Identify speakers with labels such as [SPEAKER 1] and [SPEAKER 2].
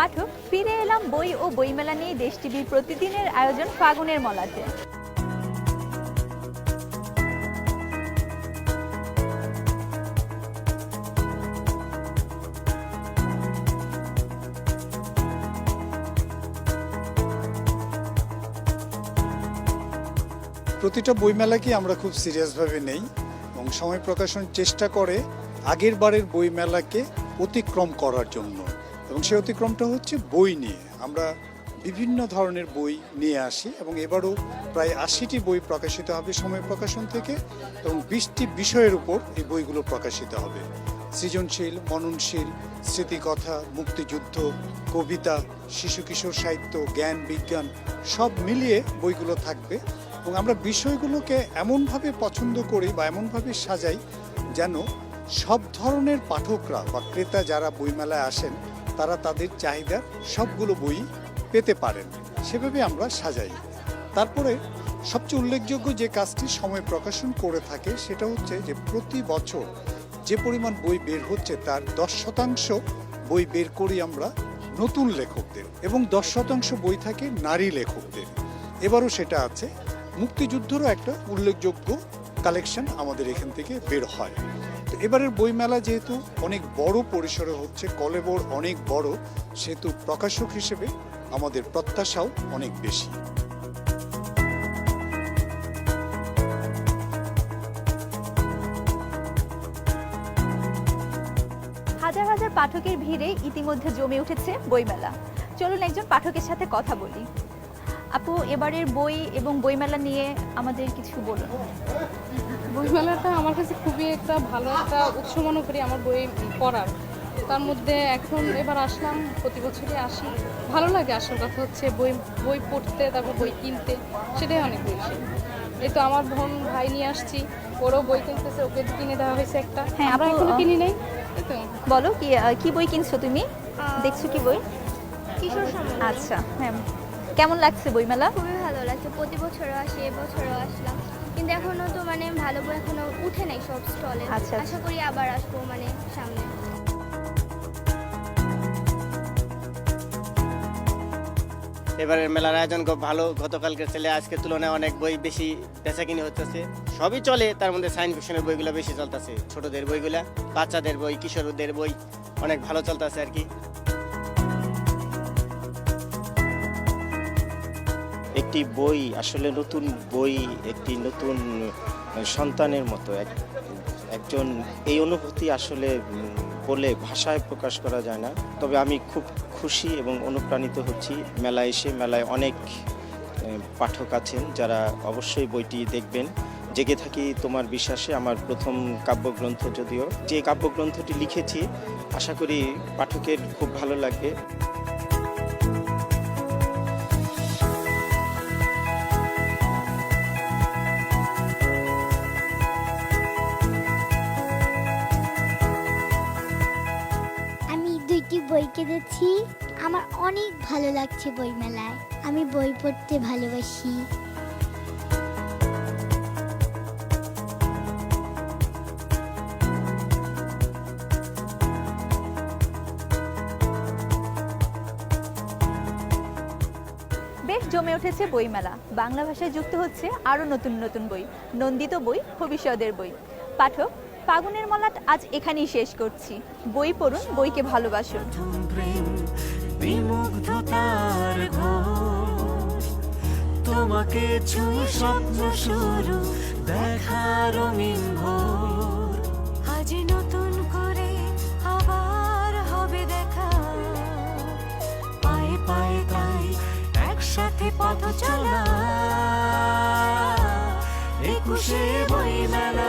[SPEAKER 1] পাঠক ফিরে এলাম বই ও বইমেলা নিয়ে দেশ টিভির প্রতিদিনের আয়োজন ফাগুনের মলাতে।
[SPEAKER 2] প্রতিটা বইমেলাকে আমরা খুব সিরিয়াসভাবে নেই এবং সময় প্রকাশন চেষ্টা করে আগের বারের বইমেলাকে অতিক্রম করার জন্য। এবং সেই অতিক্রমটা হচ্ছে বই নিয়ে। আমরা বিভিন্ন ধরনের বই নিয়ে আসি এবং এবারও প্রায় আশিটি বই প্রকাশিত হবে সময় প্রকাশন থেকে এবং বিশটি বিষয়ের উপর এই বইগুলো প্রকাশিত হবে। সৃজনশীল, মননশীল, স্মৃতিকথা, মুক্তিযুদ্ধ, কবিতা শিশু কিশোর সাহিত্য, জ্ঞান, বিজ্ঞান, সব মিলিয়ে বইগুলো থাকবে এবং আমরা বিষয়গুলোকে এমনভাবে পছন্দ করি বা এমনভাবে সাজাই যেন সব ধরনের পাঠকরা বা ক্রেতা যারা বইমেলায় আসেন তারা তাদের চাহিদার সবগুলো বই পেতে পারেন। সেভাবে আমরা সাজাই। তারপরে সবচেয়ে উল্লেখযোগ্য যে কাজটি সময় প্রকাশন করে থাকে, সেটা হচ্ছে যে প্রতি বছর যে পরিমাণ বই বের হচ্ছে, তার দশ শতাংশ বই বের করি আমরা নতুন লেখকদের এবং দশ শতাংশ বই থাকে নারী লেখকদের। এবারও সেটা আছে। মুক্তিযুদ্ধেরও একটা উল্লেখযোগ্য কালেকশন আমাদের এখান থেকে বের হয়। তো এবারের বইমেলা যেহেতু অনেক বড় পরিসরে হচ্ছে, কলেবর অনেক বড়, সেহেতু প্রকাশক হিসেবে আমাদের প্রত্যাশাও অনেক বেশি।
[SPEAKER 1] হাজার হাজার পাঠকের ভিড়ে ইতিমধ্যে জমে উঠেছে বইমেলা। চলুন একজন পাঠকের সাথে কথা বলি। আপু, এবারের বই এবং বইমেলা নিয়ে আমাদের কিছু বলুন।
[SPEAKER 3] বইমেলাটা আমার কাছে খুবই একটা ভালো একটা উৎস মনে করি আমার বই পড়ার। তার মধ্যে এখন এবার আসলাম প্রতি বছরই আসি। ভালো লাগে আসল কথা হচ্ছে বই বই পড়তে তারপর বই কিনতে সেটাই অনেক বেশি। এই তো আমার বোন ভাই নিয়ে আসছি ওরও বই কিনতেছে ওকে কিনে দেওয়া হয়েছে একটা।
[SPEAKER 1] হ্যাঁ,
[SPEAKER 3] আমরা
[SPEAKER 1] এখনও
[SPEAKER 3] কিনি নাই এই তো।
[SPEAKER 1] বলো কি কি বই কিনছো তুমি? দেখছ কি বই?
[SPEAKER 4] কিশোর
[SPEAKER 1] আচ্ছা হ্যাঁ। কেমন লাগছে বইমেলা?
[SPEAKER 4] খুবই ভালো লাগছে প্রতি বছরও আসি এবছরও আসলাম। কিন্তু এখনও তো মানে ভালো বই এখনও উঠে নাই সব স্টলে।
[SPEAKER 1] আচ্ছা।
[SPEAKER 4] আশা করি আবার আসব মানে সামনে।
[SPEAKER 5] এবারের মেলার আয়োজন খুব ভালো। গতকালকে ছেলে আজকের তুলনায় অনেক বই বেশি বেচাকিনি হচ্ছে। সবই চলে তার মধ্যে সায়েন্স ফিকশনের বইগুলো বেশি চলতেছে। ছোটদের বইগুলা বাচ্চাদের বই কিশোরদের বই অনেক ভালো চলতেছে আর কি।
[SPEAKER 6] একটি বই, আসলে নতুন বই, একটি নতুন সন্তানের মতো। এক, একজন এই অনুভূতি আসলে বলে ভাষায় প্রকাশ করা যায় না। তবে আমি খুব খুশি এবং অনুপ্রাণিত হচ্ছি। মেলায় এসে মেলায় অনেক পাঠক আছেন যারা অবশ্যই বইটি দেখবেন। জেগে থাকি তোমার বিশ্বাসে আমার প্রথম কাব্যগ্রন্থ যদিও। যে কাব্যগ্রন্থটি লিখেছি, আশা করি পাঠকের খুব ভালো লাগবে।
[SPEAKER 7] বই কিনেছি আমার অনেক ভালো লাগছে বই মেলায়। আমি বই পড়তে ভালোবাসি।
[SPEAKER 1] বেশ জমে উঠেছে বইমেলা বাংলা ভাষায় যুক্ত হচ্ছে আরও নতুন নতুন বই। নন্দিত বই, ভবিষ্যতের বই। পাঠক ফাগুনের মলাট আজ এখানেই শেষ করছি। বই পড়ুন, বইকে ভালোবাসুন।
[SPEAKER 8] বিমুগ্ধতার তোমাকে ছুঁয়ে স্বপ্ন শুরু, দেখা রঙিন ভোর। আজ নতুন করে আবার হবে দেখা। পায়ে পায়ে তাই একসাথে পথ চলা। একুশে বই মেলা